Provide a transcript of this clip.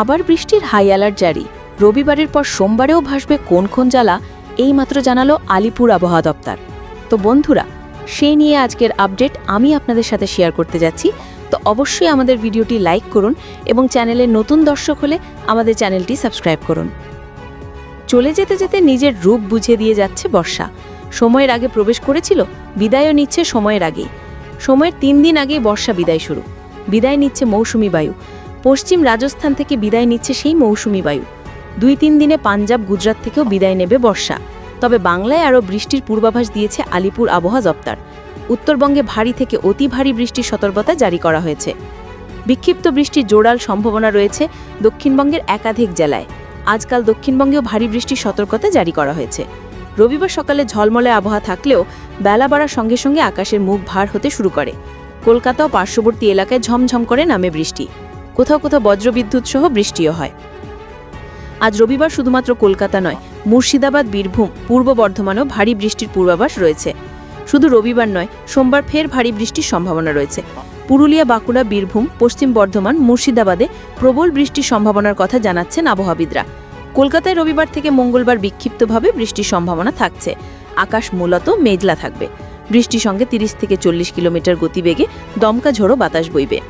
আবার বৃষ্টির high alert জারি। রবিবারের পর সোমবারেও ভাসবে কোন কোন জ্বালা এইমাত্র জানালো আলিপুর আবহাওয়া দপ্তর। তো বন্ধুরা, সেই নিয়ে আজকের আপডেট আমি আপনাদের সাথে শেয়ার করতে যাচ্ছি। তো অবশ্যই আমাদের ভিডিওটি লাইক করুন এবং চ্যানেলের নতুন দর্শক হলে আমাদের চ্যানেলটি সাবস্ক্রাইব করুন। চলে যেতে যেতে নিজের রূপ বুঝিয়ে দিয়ে যাচ্ছে বর্ষা। সময়ের আগে প্রবেশ করেছিল, বিদায়ও নিচ্ছে সময়ের আগেই। সময়ের তিন দিন আগেই বর্ষা বিদায় শুরু। বিদায় নিচ্ছে মৌসুমি বায়ু। পশ্চিম রাজস্থান থেকে বিদায় নিচ্ছে সেই মৌসুমি বায়ু। দুই তিন দিনে পাঞ্জাব গুজরাট থেকেও বিদায় নেবে বর্ষা। তবে বাংলায় আরও বৃষ্টির পূর্বাভাস দিয়েছে আলিপুর আবহাওয়া দপ্তর। উত্তরবঙ্গে ভারী থেকে অতি ভারী বৃষ্টির সতর্কতা জারি করা হয়েছে। বিক্ষিপ্ত বৃষ্টির জোরাল সম্ভাবনা রয়েছে দক্ষিণবঙ্গের একাধিক জেলায়। আজকাল দক্ষিণবঙ্গেও ভারী বৃষ্টির সতর্কতা জারি করা হয়েছে। রবিবার সকালে ঝলমলে আবহাওয়া থাকলেও বেলা বাড়ার সঙ্গে সঙ্গে আকাশের মুখ ভার হতে শুরু করে। কলকাতা ও পার্শ্ববর্তী এলাকায় ঝমঝম করে নামে বৃষ্টি। কোথাও কোথাও বজ্রবিদ্যুৎ সহ বৃষ্টিও হয়। আজ রবিবার শুধুমাত্র কলকাতা নয়, মুর্শিদাবাদ, বীরভূম, পূর্ব বর্ধমানেও ভারী বৃষ্টির পূর্বাভাস রয়েছে। শুধু রবিবার নয়, সোমবার ফের ভারী বৃষ্টির সম্ভাবনা রয়েছে। পুরুলিয়া, বাঁকুড়া, বীরভূম, পশ্চিম বর্ধমান, মুর্শিদাবাদে প্রবল বৃষ্টির সম্ভাবনার কথা জানাচ্ছেন আবহাওয়াবিদরা। কলকাতায় রবিবার থেকে মঙ্গলবার বিক্ষিপ্তভাবে বৃষ্টির সম্ভাবনা থাকছে। আকাশ মূলত মেঘলা থাকবে। বৃষ্টির সঙ্গে তিরিশ থেকে চল্লিশ কিলোমিটার গতিবেগে দমকা ঝোড়ো বাতাস বইবে।